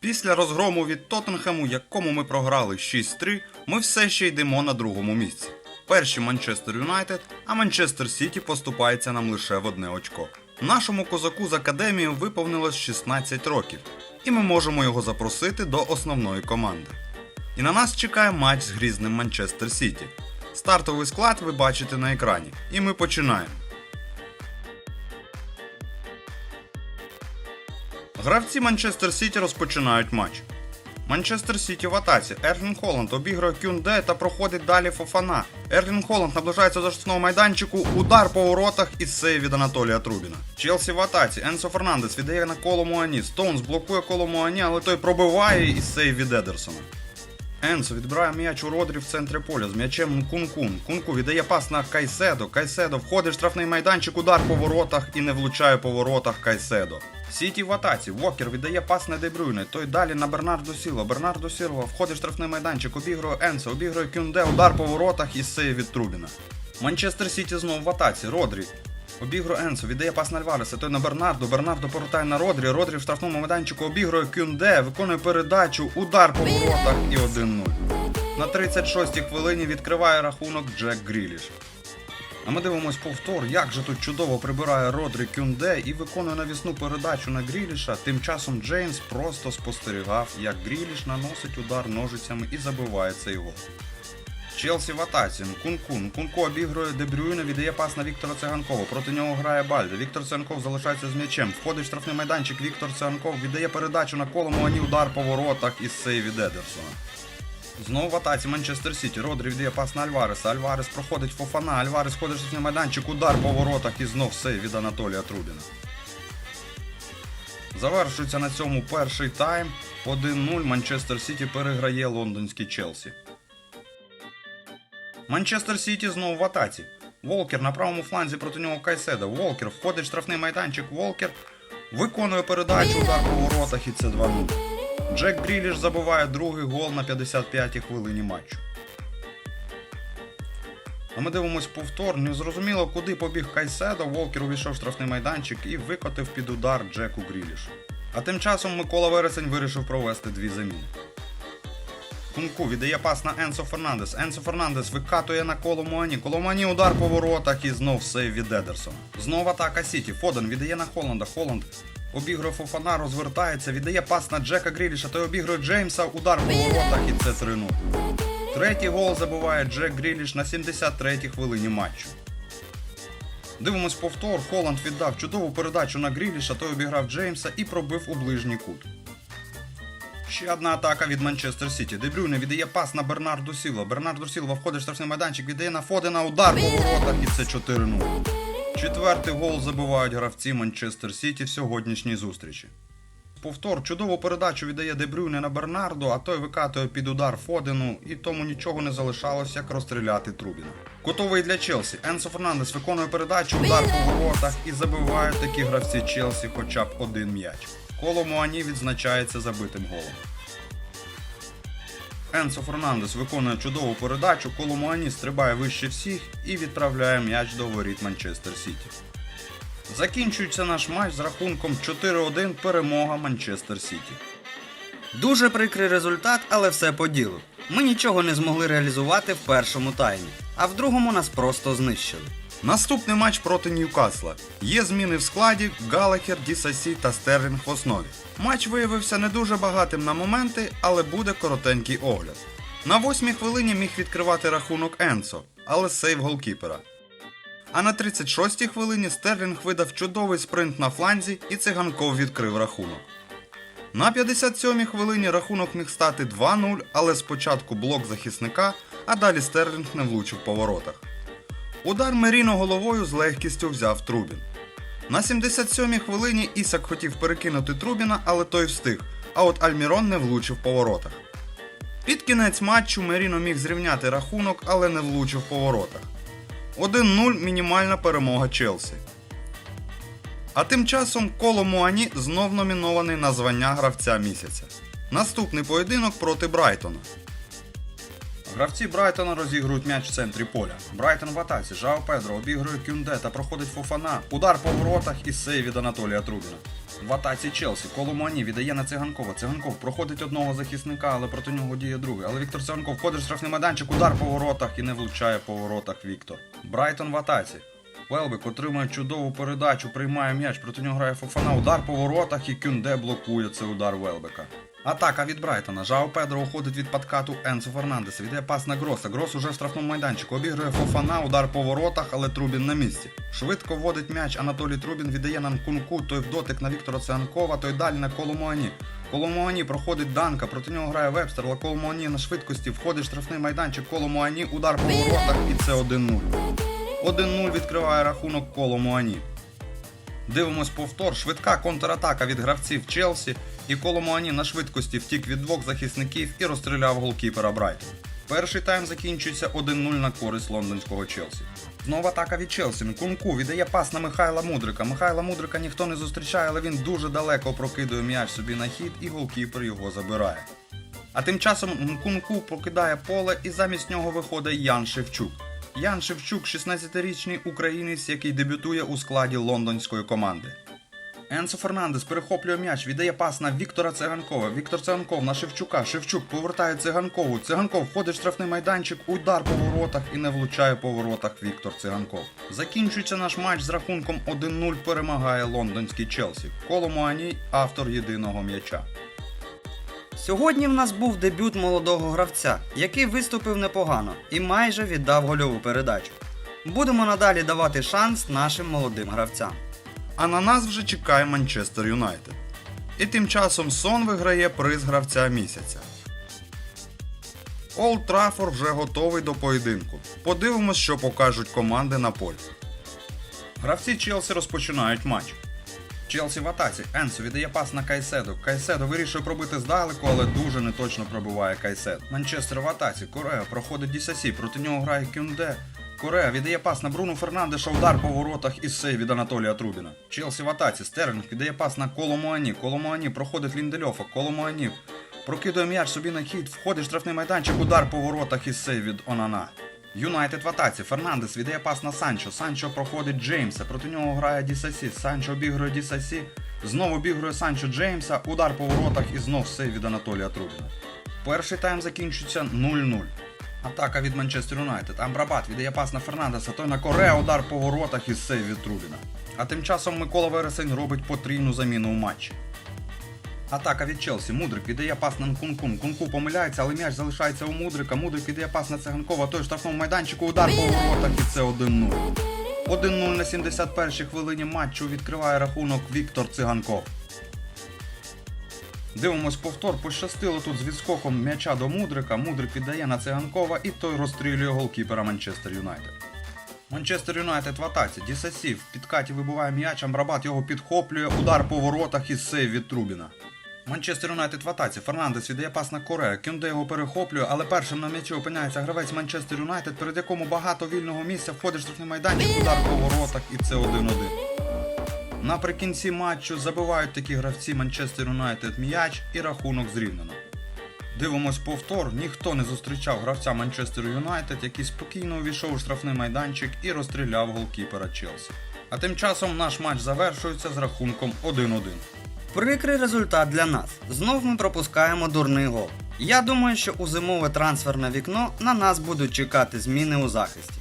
Після розгрому від Тоттенхему, якому ми програли 6-3, ми все ще йдемо на другому місці. Перші Манчестер Юнайтед, а Манчестер Сіті поступається нам лише в одне очко. Нашому козаку з академії виповнилось 16 років, і ми можемо його запросити до основної команди. І на нас чекає матч з грізним Манчестер Сіті. Стартовий склад ви бачите на екрані, і ми починаємо. Гравці Манчестер Сіті розпочинають матч. Манчестер Сіті в атаці. Ерлін Холланд обігрує Кюнде та проходить далі Фофана. Ерлін Холланд наближається до штрафного майданчику. Удар по воротах і сейв від Анатолія Трубіна. Челсі в атаці. Енсо Фернандес віддає на коло Муані. Стоунс блокує коло Муані, але той пробиває і сейв від Едерсона. Енсо відбирає м'яч у Родрі в центрі поля з м'ячем Кункун. Кунку віддає пас на Кайседо. Кайседо входить в штрафний майданчик, удар по воротах і не влучає по воротах Кайседо. Сіті в атаці. Вокер віддає пас на Дебрюйне. Той далі на Бернардо Сілва. Бернардо Сілва входить в штрафний майданчик, обігрує Енсо, обігрує Кюнде, удар по воротах і сейв від Трубіна. Манчестер Сіті знову в атаці. Родрі. Обігрує Енсо, віддає пас на Альвареса, той на Бернардо, Бернардо повертає на Родрі, Родрі в штрафному майданчику обігрує Кюнде, виконує передачу, удар по воротах і 1-0. На 36-й хвилині відкриває рахунок Джек Гріліш. А ми дивимось повтор, як же тут чудово прибирає Родрі Кюнде і виконує навісну передачу на Гріліша. Тим часом Джеймс просто спостерігав, як Гріліш наносить удар ножицями і забиває цей гол. Челсі в атаці. Кункун. Кунку обігрує Дебрюйна, віддає пас на Віктора Циганкова. Проти нього грає Бальде. Віктор Циганков залишається з м'ячем. Входить в штрафний майданчик. Віктор Циганков віддає передачу на коло Муані, удар по воротах і сейв від Едерсона. Знову в атаці Манчестер Сіті. Родрі віддає пас на Альвареса. Альварес проходить Фофана. Альварес ходить в штрафний майданчик. Удар по воротах і знов сейв від Анатолія Трубіна. Завершується на цьому перший тайм. 1-0 Манчестер Сіті переграє лондонський Челсі. Манчестер Сіті знову в атаці. Волкер на правому фланзі проти нього Кайседа. Волкер входить в штрафний майданчик. Волкер виконує передачу удар по воротах і це 2-0. Джек Гріліш забиває другий гол на 55-й хвилині матчу. А ми дивимось повтор. Незрозуміло, куди побіг Кайседо. Волкер увійшов в штрафний майданчик і викотив під удар Джеку Грілішу. А тим часом Микола Вересень вирішив провести дві заміни. Кунку віддає пас на Енсо Фернандес. Енсо Фернандес викатує на коло Муані. Коло Муані удар по воротах і знов сейв від Едерсона. Знов атака Сіті. Фоден віддає на Холланда. Холланд обігрує Фофана, розвертається, віддає пас на Джека Гріліша. Той обігрує Джеймса. Удар по воротах і це 3-0. Третій гол забиває Джек Гріліш на 73-й хвилині матчу. Дивимось повтор. Холланд віддав чудову передачу на Гріліша, той обіграв Джеймса і пробив у ближній кут. Ще одна атака від Манчестер Сіті. Дебрюйне віддає пас на Бернарду Сілва. Бернарду Сілва входить в штрафний майданчик, віддає на Фодена удар по воротах і це 4-0. Четвертий гол забивають гравці Манчестер Сіті в сьогоднішній зустрічі. Повтор чудову передачу віддає Дебрюйне на Бернарду, а той викатує під удар Фодену, і тому нічого не залишалось, як розстріляти Трубіна. Кутовий для Челсі. Енсо Фернандес виконує передачу, удар по воротах і забивають такі гравці Челсі хоча б один м'яч. Коло Муані відзначається забитим голом. Енсо Фернандес виконує чудову передачу, коло Муані стрибає вище всіх і відправляє м'яч до воріт Манчестер Сіті. Закінчується наш матч з рахунком 4-1 перемога Манчестер Сіті. Дуже прикрий результат, але все по ділу. Ми нічого не змогли реалізувати в першому таймі, а в другому нас просто знищили. Наступний матч проти Ньюкасла. Є зміни в складі Галахер, Дісасі та Стерлінг в основі. Матч виявився не дуже багатим на моменти, але буде коротенький огляд. На восьмій хвилині міг відкривати рахунок Енсо, але сейв голкіпера. А на 36-й хвилині Стерлінг видав чудовий спринт на фланзі і циганков відкрив рахунок. На 57-й хвилині рахунок міг стати 2-0, але спочатку блок захисника, а далі Стерлінг не влучив по воротах. Удар Меріно головою з легкістю взяв Трубін. На 77-й хвилині Ісак хотів перекинути Трубіна, але той встиг, а от Альмірон не влучив по воротах. Під кінець матчу Меріно міг зрівняти рахунок, але не влучив по воротах. 1-0 мінімальна перемога Челсі. А тим часом Коло Муані знов номінований на звання гравця місяця. Наступний поєдинок проти Брайтона. Гравці Брайтона розігрують м'яч в центрі поля. Брайтон в атаці. Жао Педро обігрує Кюнде та проходить Фофана. Удар по воротах і сейв від Анатолія Трубіна. В атаці Челсі Коломуані віддає на циганкова. Циганков проходить одного захисника, але проти нього діє другий. Але Віктор Циганков входить в штрафний майданчик, удар по воротах і не влучає по воротах Віктор. Брайтон в атаці. Велбек отримує чудову передачу, приймає м'яч, проти нього грає Фофана, удар по воротах і Кюнде блокує цей удар Велбека. Атака від Брайтона. Жао Педро уходить від подкату Енсо Фернандеса. Віддає пас на Гроса. Грос уже в штрафному майданчику. Обігрує Фофана, удар по воротах, але Трубін на місці. Швидко вводить м'яч Анатолій Трубін, віддає на Нкунку, той в дотик на Віктора Цианкова, той далі на Коломуані. Коломуані проходить Данка, проти нього грає Вебстер, але Коломуані на швидкості входить в штрафний майданчик Коломуані, удар по воротах і це 1-0. 1-0 відкриває рахунок Коломуані. Дивимось повтор. Швидка контратака від гравців Челсі, і Коломуані на швидкості втік від двох захисників і розстріляв голкіпера Брайтон. Перший тайм закінчується 1-0 на користь лондонського Челсі. Знову атака від Челсі. Кунку віддає пас на Михайла Мудрика. Михайла Мудрика ніхто не зустрічає, але він дуже далеко прокидує м'яч собі на хід, і голкіпер його забирає. А тим часом Нкунку покидає поле і замість нього виходить Ян Шевчук. Ян Шевчук 16-річний українець, який дебютує у складі лондонської команди. Енсо Фернандес перехоплює м'яч, віддає пас на Віктора Циганкова. Віктор Циганков на Шевчука. Шевчук повертає Циганкову. Циганков входить в штрафний майданчик, удар по воротах і не влучає по воротах Віктор Циганков. Закінчується наш матч з рахунком 1-0 перемагає лондонський Челсі. Коломуані автор єдиного м'яча. Сьогодні в нас був дебют молодого гравця, який виступив непогано і майже віддав гольову передачу. Будемо надалі давати шанс нашим молодим гравцям. А на нас вже чекає Манчестер Юнайтед. І тим часом Сон виграє приз гравця місяця. Олд Траффорд вже готовий до поєдинку. Подивимось, що покажуть команди на полі. Гравці Челсі розпочинають матч. Челсі в атаці. Енсо віддає пас на Кайседо. Кайседо вирішує пробити здалеку, але дуже неточно пробиває Кайседо. Манчестер в атаці. Корея проходить Дісасі. Проти нього грає Кюнде. Корея віддає пас на Бруно Фернандеша, удар по воротах і сей від Анатолія Трубіна. Челсі в атаці. Стерлінг віддає пас на Коломуані. Коломуані проходить Ліндельофа. Коломуані прокидує м'яч собі на хід, входить штрафний майданчик, удар по воротах і сей від Онана. Юнайтед в атаці. Фернандес віддає пас на Санчо. Санчо проходить Джеймса. Проти нього грає Дісасі. Санчо обігрує Дісасі. Знову обігрує Санчо Джеймса. Удар по воротах і знов сейв від Анатолія Трубіна. Перший тайм закінчується 0-0. Атака від Манчестер Юнайтед. Амбрабат віддає пас на Фернандеса. Той на Корея удар по воротах і сейв від Трубіна. А тим часом Микола Вересень робить потрійну заміну у матчі. Атака від Челсі. Мудрик віддає пас на Нкункун. Кунку помиляється, але м'яч залишається у Мудрика. Мудрик віддає пас на Циганкова. Той в штрафному майданчику. Удар по воротах і це 1-0. 1-0 на 71-й хвилині матчу відкриває рахунок Віктор Циганков. Дивимось повтор. Пощастило тут з відскоком м'яча до Мудрика. Мудрик віддає на Циганкова і той розстрілює голкіпера Манчестер Юнайтед. Манчестер Юнайтед в атаці. Дісасів в підкаті вибиває м'яч, Амрабат його підхоплює, удар по воротах і сейв від Трубіна. Манчестер Юнайтед в атаці. Фернандес віддає пас на Корея. Кюнде його перехоплює, але першим на м'ячі опиняється гравець Манчестер Юнайтед, перед якому багато вільного місця входить штрафний майданчик, удар по воротах і це 1-1. Наприкінці матчу забивають такі гравці Манчестер Юнайтед м'яч і рахунок зрівняно. Дивимось повтор. Ніхто не зустрічав гравця Манчестер Юнайтед, який спокійно увійшов у штрафний майданчик і розстріляв голкіпера Челсі. А тим часом наш матч завершується з рахунком 1-1. Прикрий результат для нас. Знов ми пропускаємо дурний гол. Я думаю, що у зимове трансферне вікно на нас будуть чекати зміни у захисті.